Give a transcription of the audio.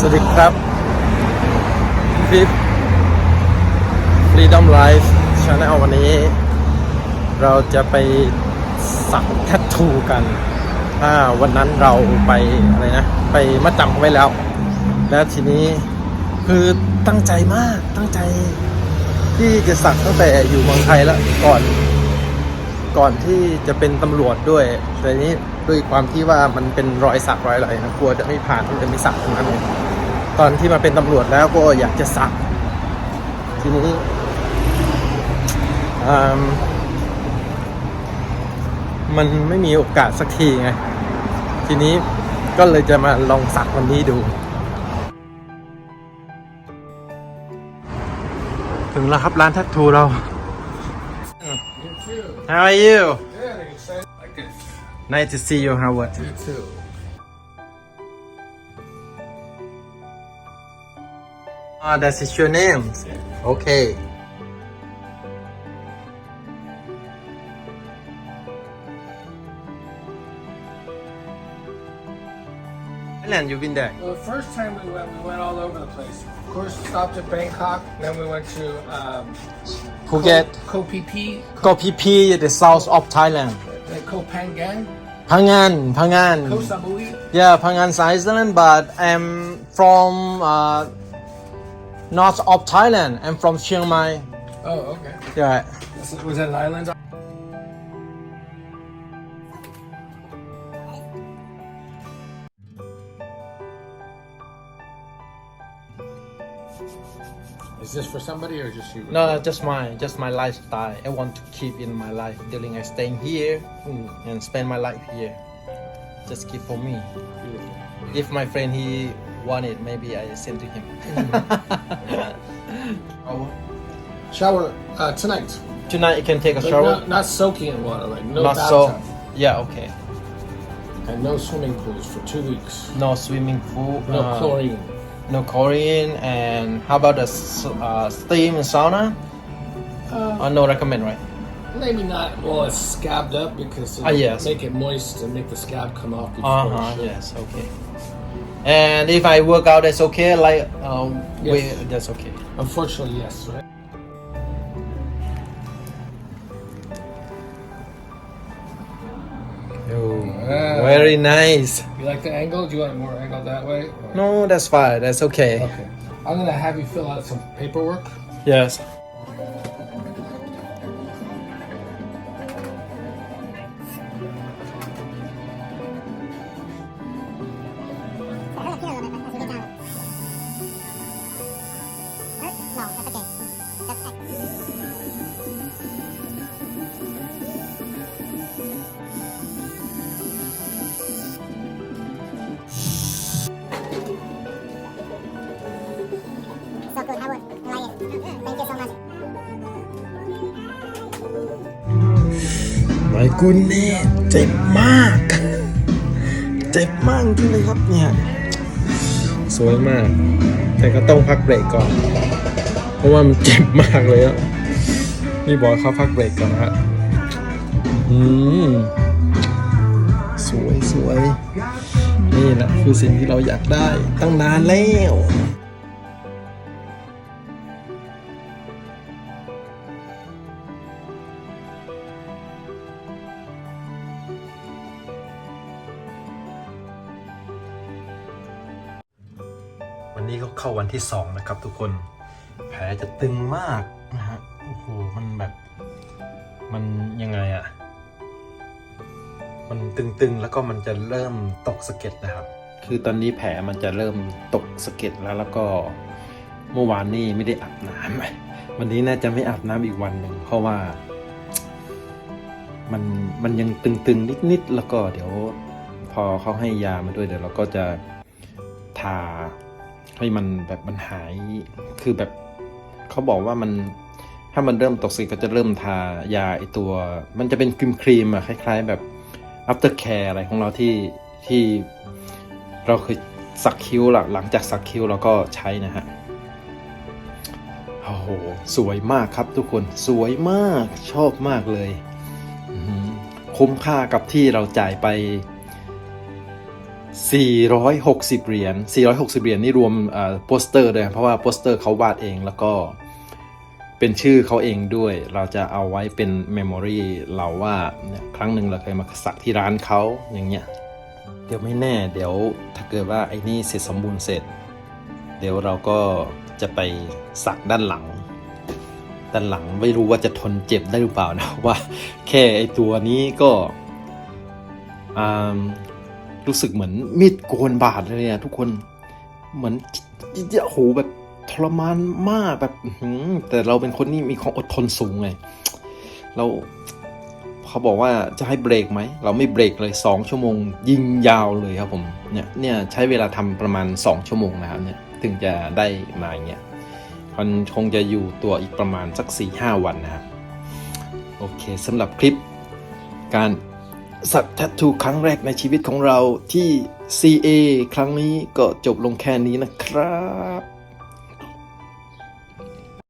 สวัสดีครับคลิป Freedom Life Channel วันนี้ เราจะไปสักแทททูกันถ้าวันนั้นเราไปอะไรนะ ไปมาจำไว้แล้ว แล้วทีนี้คือตั้งใจมากตั้งใจ ที่จะสักตั้งแต่อยู่เมืองไทยแล้วก่อนก่อนที่จะเป็นตำรวจด้วย แต่นี้ด้วยความที่ว่ามันเป็นรอยสักรอยอะไรนะกลัวจะไม่ผ่านที่จะไม่สักตรงนั้นเลย ตอนที่มาเป็นตำรวจแล้วก็อยากจะสักทีนี้อืมมันไม่มีโอกาสสักทีไง ทีนี้ก็เลยจะมาลองสักวันนี้ดู ถึงแล้วครับร้านแทททูเรา How are you? Nice to see you, Howard. You too. Ah, that is your name. Okay. Thailand, you've been there. Well, the first time we went, we went all over the place. Of course, we stopped at Bangkok. Then we went to um, Phuket, Koh Phi Phi, Koh Phi Phi, the south of Thailand. then Koh Phangan, Phangan, Phangan. Koh Samui. Yeah, Phangan's Iceland, but I'm from uh, north of Thailand. I'm from Chiang Mai. Oh, okay. Yeah. Was was that an island? Is this for somebody or just you? No, just my just my lifestyle. I want to keep in my life during I staying here mm, and spend my life here. Just keep for me. If my friend he want it, maybe I send to him. Oh, shower uh, tonight. Tonight you can take a But shower. Not, not soaking in water, like no Not bathtub. Yeah, okay. And no swimming pools for two weeks. No swimming pool. No uh, chlorine. No chlorine. And how about the uh, steam and sauna? Uh, Uh, no recommend, right? maybe not. Well, it's scabbed up because to Ah, yes. make it moist and make the scab come off before. Uh huh. Yes. Okay. And if I work out, that's okay. Like, um, Yes. we, that's okay. Unfortunately, yes. Right. Ah. Very nice. You like the angle? Do you want it more angled that way? or- No, that's fine. That's okay. Okay. I'm gonna have you fill out some paperwork. Yes. My goodness เจ็บมาก เจ็บมากจริงเลยครับเนี่ย สวยมาก แต่ก็ต้องพักเบรกก่อน เพราะว่ามันเจ็บมากเลยอะนี่บอกเขาพักเบรกก่อนนะฮะอืมสวยสวยนี่แหละคือสิ่งที่เราอยากได้ตั้งนานแล้ว นี้ก็เข้าวันที่สองนะครับทุกคน แผลจะตึงมากนะฮะ โอ้โห มันแบบ มันยังไงอะมันตึงๆ แล้วก็มันจะเริ่มตกสะเก็ดนะครับ คือตอนนี้แผลมันจะเริ่มตกสะเก็ดแล้วแล้วก็เมื่อวานนี้ไม่ได้อาบน้ำวันนี้น่าจะไม่อาบน้ำอีกวันหนึ่งเพราะว่า มันมันยังตึงๆนิดๆแล้วก็เดี๋ยว พอเขาให้ยามาด้วยเดี๋ยวเราก็จะทา ให้มันแบบมันหาย คือแบบเขาบอกว่ามันถ้ามันเริ่มตกสิก็จะเริ่มทายาไอตัว มันจะเป็นครีมครีมอะคล้าย ๆ แบบ after care อะไรของเราที่ที่เราเคยสักคิ้วหลังหลังจากสักคิ้วเราก็ใช้นะฮะโอ้โหสวยมากครับทุกคนสวยมากชอบมากเลย คุ้มค่ากับที่เราจ่ายไป 460 เหรียญ 460 เหรียญนี่รวมโปสเตอร์ด้วย เพราะว่าโปสเตอร์เขาวาดเองแล้วก็เป็นชื่อเขาเองด้วย เราจะเอาไว้เป็นเมมโมรีเราว่าครั้งหนึ่งเราเคยมาสักที่ร้านเขาอย่างเงี้ย เดี๋ยวไม่แน่ เดี๋ยวถ้าเกิดว่าไอ้นี่เสร็จสมบูรณ์เสร็จ เดี๋ยวเราก็จะไปสักด้านหลัง ด้านหลังไม่รู้ว่าจะทนเจ็บได้หรือเปล่านะว่า แค่ไอ้ตัวนี้ก็อ่า รู้สึกเหมือนมีดโกนบาดเลยอะทุกคนเหมือนโอ้โหแบบทรมานมากแบบแต่เราเป็นคนที่มีความอดทนสูงไงเราเขาบอกว่าจะให้เบรกไหม เราไม่เบรกเลย 2 ชั่วโมง ยิงยาวเลยครับผมเนี่ยเนี่ยใช้เวลาทำประมาณ 2 ชั่วโมงนะครับเนี่ยถึงจะได้มาอย่างเงี้ยมันคงจะอยู่ตัวอีกประมาณสัก4-5วันนะครับ โอเคสำหรับคลิปการ สักแทททูครั้งแรกในชีวิตของเราที่ CA ครั้งนี้ก็จบลงแค่นี้นะครับ